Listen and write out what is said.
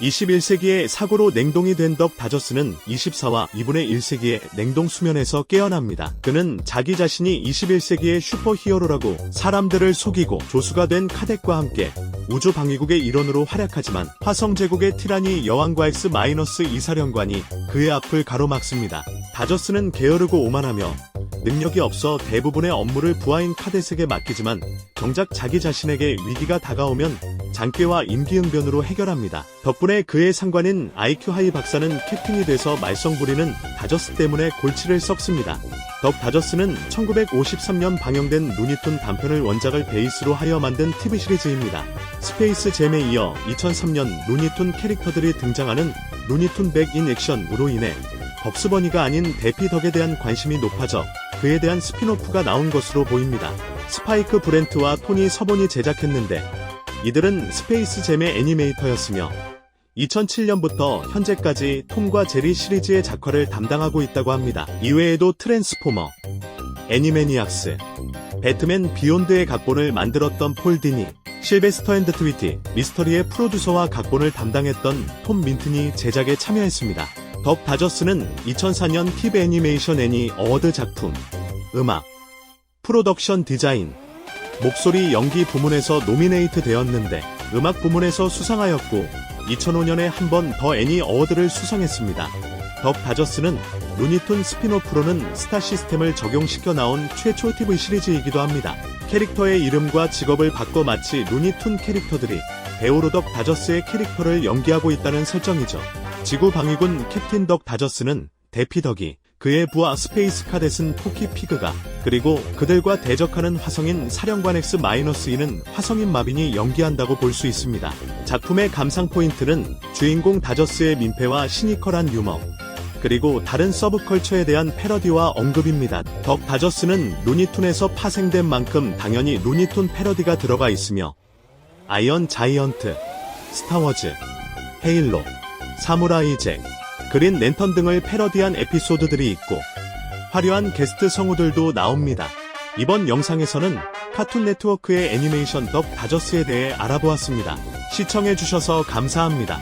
21세기의 사고로 냉동이 된 덕 다저스는 24와 2분의 1세기의 냉동 수면에서 깨어납니다. 그는 자기 자신이 21세기의 슈퍼 히어로라고 사람들을 속이고 조수가 된 카덱과 함께 우주 방위국의 일원으로 활약하지만 화성 제국의 티라니 여왕과 엑스 마이너스 이사령관이 그의 앞을 가로막습니다. 다저스는 게으르고 오만하며 능력이 없어 대부분의 업무를 부하인 카데스에게 맡기지만 정작 자기 자신에게 위기가 다가오면 장깨와 임기응변으로 해결합니다. 덕분에 그의 상관인 IQ 하이 박사는 캡틴이 돼서 말썽 부리는 다저스 때문에 골치를 썩습니다. 덕 다저스는 1953년 방영된 루니툰 단편을 원작을 베이스로 하여 만든 TV 시리즈입니다. 스페이스 잼에 이어 2003년 루니툰 캐릭터들이 등장하는 루니툰 백인 액션으로 인해 벅스버니가 아닌 대피 덕에 대한 관심이 높아져 그에 대한 스피노프가 나온 것으로 보입니다. 스파이크 브렌트와 토니 서본이 제작했는데 이들은 스페이스 잼의 애니메이터였으며 2007년부터 현재까지 톰과 제리 시리즈의 작화를 담당하고 있다고 합니다. 이외에도 트랜스포머, 애니매니악스, 배트맨 비욘드의 각본을 만들었던 폴 디니, 실베스터 앤드 트위티, 미스터리의 프로듀서와 각본을 담당했던 톰 민튼이 제작에 참여했습니다. 덕 다저스는 2004년 TV 애니메이션 애니 어워드 작품, 음악, 프로덕션 디자인, 목소리 연기 부문에서 노미네이트 되었는데 음악 부문에서 수상하였고 2005년에 한 번 더 애니 어워드를 수상했습니다. 덕 다저스는 루니툰 스피노프로는 스타 시스템을 적용시켜 나온 최초 TV 시리즈이기도 합니다. 캐릭터의 이름과 직업을 바꿔 마치 루니툰 캐릭터들이 배우로 덕 다저스의 캐릭터를 연기하고 있다는 설정이죠. 지구 방위군 캡틴 덕 다저스는 대피 덕이 그의 부하 스페이스 카데슨 토키 피그가 그리고 그들과 대적하는 화성인 사령관 X-2는 화성인 마빈이 연기한다고 볼 수 있습니다. 작품의 감상 포인트는 주인공 다저스의 민폐와 시니컬한 유머, 그리고 다른 서브컬처에 대한 패러디와 언급입니다. 덕 다저스는 루니툰에서 파생된 만큼 당연히 루니툰 패러디가 들어가 있으며 아이언 자이언트, 스타워즈, 헤일로, 사무라이 잭, 그린 랜턴 등을 패러디한 에피소드들이 있고 화려한 게스트 성우들도 나옵니다. 이번 영상에서는 카툰 네트워크의 애니메이션 덕 다저스에 대해 알아보았습니다. 시청해주셔서 감사합니다.